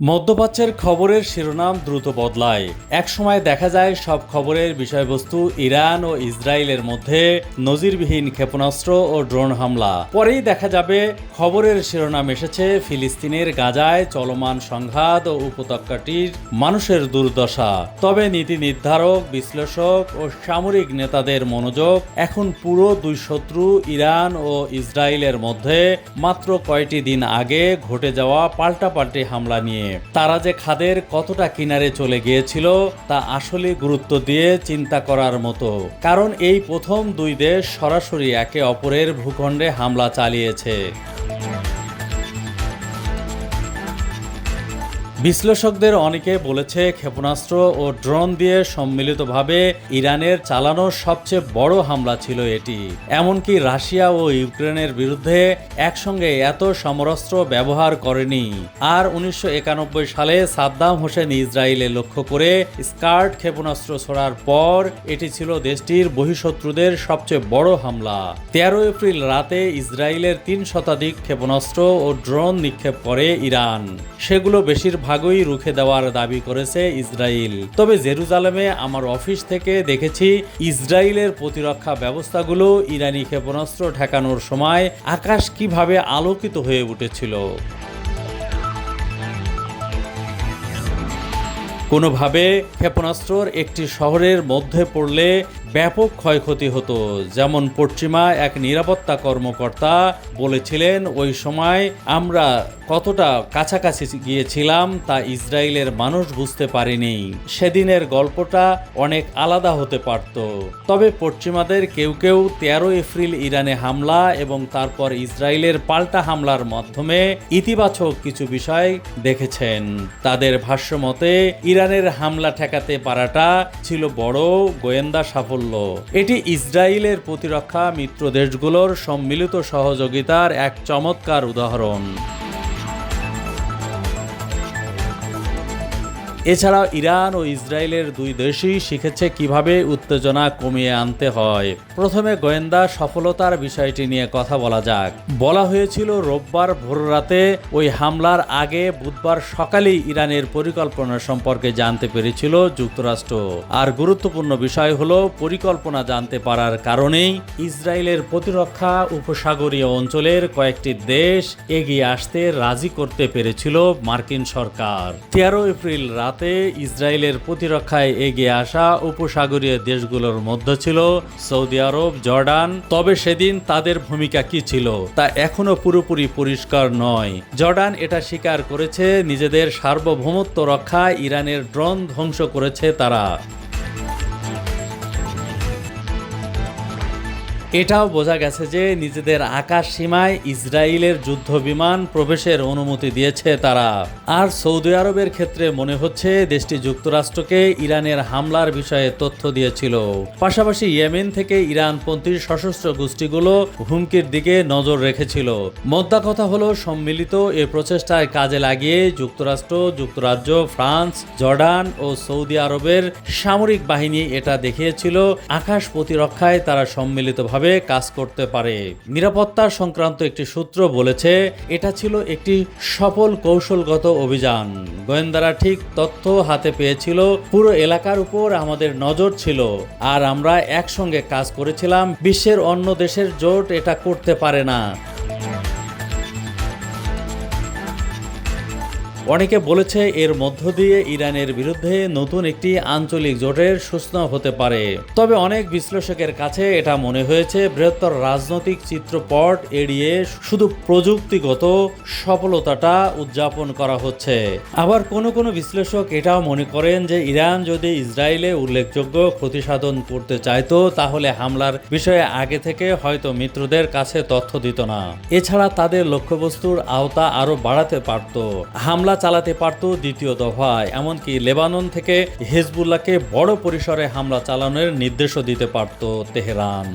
মধ্যপ্রাচ্যের খবরের শিরোনাম দ্রুত বদলায়। একসময় দেখা যায় সব খবরের বিষয়বস্তু ইরান ও ইসরায়েলের মধ্যে নজিরবিহীন ক্ষেপণাস্ত্র ও ড্রোন হামলা। পরেই দেখা যাবে, খবরের শিরোনাম এসেছে ফিলিস্তিনের গাজায় চলমান সংঘাত ও উপত্যকাটির মানুষের দুর্দশা। তবে নীতি নির্ধারক, বিশ্লেষক ও সামরিক নেতাদের মনোযোগ এখন পুরো দুই শত্রু ইরান ও ইসরায়েলের মধ্যে মাত্র কয়টি দিন আগে ঘটে যাওয়া পাল্টাপাল্টি হামলা নিয়ে। তারা যে খাদের কতটা কিনারে চলে গিয়েছিল তা আসলে গুরুত্ব দিয়ে চিন্তা করার মতো। কারণ এই প্রথম দুই দেশ সরাসরি একে অপরের ভূখণ্ডে হামলা চালিয়েছে। বিশ্লেষকদের অনেকে বলেছে ক্ষেপণাস্ত্র ও ড্রোন দিয়ে সম্মিলিতভাবে ইরানের চালানো সবচেয়ে বড় হামলা ছিল এটি। এমনকি রাশিয়া ও ইউক্রেনের বিরুদ্ধে একসঙ্গে এত সমরাস্ত্র ব্যবহার করেনি। আর উনিশশো একানব্বই সালে সাদ্দাম হোসেন ইসরায়েলে লক্ষ্য করে স্কার্ট ক্ষেপণাস্ত্র ছোড়ার পর এটি ছিল দেশটির বহিঃশত্রুদের সবচেয়ে বড় হামলা। তেরো এপ্রিল রাতে ইসরায়েলের তিন শতাধিক ক্ষেপণাস্ত্র ও ড্রোন নিক্ষেপ করে ইরান। সেগুলো বেশিরভাগই রুখে দেওয়ার দাবি করেছে ইসরায়েল তবে জেরুজালেমে আমার অফিস থেকে দেখেছি ইসরায়েলের প্রতিরক্ষা ব্যবস্থাগুলো ইরানি ক্ষেপণাস্ত্র ঠেকানোর সময় আকাশ কীভাবে আলোকিত হয়ে উঠেছিল। কোনোভাবে ক্ষেপণাস্ত্রর একটি শহরের মধ্যে পড়লে ব্যাপক ক্ষয়ক্ষতি হতো। যেমন পশ্চিমা এক নিরাপত্তা কর্মকর্তা বলেছিলেন, ওই সময় আমরা কতটা কাছাকাছি গিয়েছিলাম তা ইসরায়েলের মানুষ বুঝতে পারেনি। সেদিনের গল্পটা অনেক আলাদা হতে পারত। তবে পশ্চিমাদের কেউ কেউ তেরো এপ্রিল ইরানে হামলা এবং তারপর ইসরায়েলের পাল্টা হামলার মাধ্যমে ইতিবাচক কিছু বিষয় দেখেছেন। তাদের ভাষ্য মতে, ইরানের হামলা ঠেকাতে পারাটা ছিল বড় গোয়েন্দা সাফল্য এটি ইসরায়েলের প্রতিরক্ষা মিত্র দেশগুলোর সম্মিলিত সহযোগিতার এক চমৎকার উদাহরণ। এছাড়াও ইরান ও ইসরায়েলের দুই দেশই শিখেছে কীভাবে উত্তেজনা কমিয়ে আনতে হয়। প্রথমে গোয়েন্দা সফলতার বিষয়টি নিয়ে কথা বলা যাক। বলা হয়েছিল, রোববার ভোররাতে ওই হামলার আগে বুধবার সকালেই ইরানের পরিকল্পনা সম্পর্কে জানতে পেরেছিল যুক্তরাষ্ট্র। আর গুরুত্বপূর্ণ বিষয় হলো, পরিকল্পনা জানতে পারার কারণেই ইসরায়েলের প্রতিরক্ষা উপসাগরীয় অঞ্চলের কয়েকটি দেশ এগিয়ে আসতে রাজি করতে পেরেছিল মার্কিন সরকার। তেরো এপ্রিল রাত রাতে ইসরায়েলের প্রতিরক্ষায় এগিয়ে আসা উপসাগরীয় দেশগুলোর মধ্যে ছিল সৌদি আরব, জর্ডান। তবে সেদিন তাদের ভূমিকা কি ছিল তা এখনও পুরোপুরি পরিষ্কার নয়। জর্ডান এটা স্বীকার করেছে, নিজেদের সার্বভৌমত্ব রক্ষায় ইরানের ড্রোন ধ্বংস করেছে তারা। এটাও বোঝা গেছে যে নিজেদের আকাশ সীমায় ইসরায়েলের যুদ্ধ বিমান প্রবেশের অনুমতি দিয়েছে তারা। আর সৌদি আরবের ক্ষেত্রে মনে হচ্ছে দেশটি যুক্তরাষ্ট্রকে ইরানের হামলার বিষয়ে তথ্য দিয়েছিল। পাশাপাশি ইয়েমেন থেকে ইরানপন্থী সশস্ত্র গোষ্ঠীগুলো হুমকির দিকে নজর রেখেছিল। মোদ্দা কথা হলো, সম্মিলিত এ প্রচেষ্টায় কাজে লাগিয়ে যুক্তরাষ্ট্র, যুক্তরাজ্য, ফ্রান্স, জর্ডান ও সৌদি আরবের সামরিক বাহিনী এটা দেখিয়েছিল। আকাশ প্রতিরক্ষায় তারা সম্মিলিতভাবে ভাবে কাজ করতে পারে? নিরাপত্তা সংক্রান্ত একটি সূত্র বলেছে, এটা ছিল একটি সফল কৌশলগত অভিযান। গোয়েন্দারা ঠিক তথ্য হাতে পেয়েছিল, পুরো এলাকার উপর আমাদের নজর ছিল, আর আমরা একসঙ্গে কাজ করেছিলাম, বিশ্বের অন্য দেশের জোট এটা করতে পারে না। অনেকে বলেছে এর মধ্য দিয়ে ইরানের বিরুদ্ধে নতুন একটি আঞ্চলিক জোটের সূচনা হতে পারে। তবে অনেক বিশ্লেষকের কাছে এটা মনে হয়েছে, বৃহত্তর রাজনৈতিক চিত্রপট এড়িয়ে শুধু প্রযুক্তিগত সফলতাটা উদযাপন করা হচ্ছে। আবার কোনো কোনো বিশ্লেষক এটাও মনে করেন যে ইরান যদি ইসরায়েলে উল্লেখযোগ্য ক্ষতিসাধন করতে চাইতো, তাহলে হামলার বিষয়ে আগে থেকে হয়তো মিত্রদের কাছে তথ্য দিত না। এছাড়া তাদের লক্ষ্যবস্তুর আওতা আরও বাড়াতে পারত। হামলা চালাতে পারত দ্বিতীয় দফায়। এমনকি লেবানন থেকে হিজবুল্লাহকে বড় পরিসরে হামলা চালানোর নির্দেশও দিতে পারত তেহরান।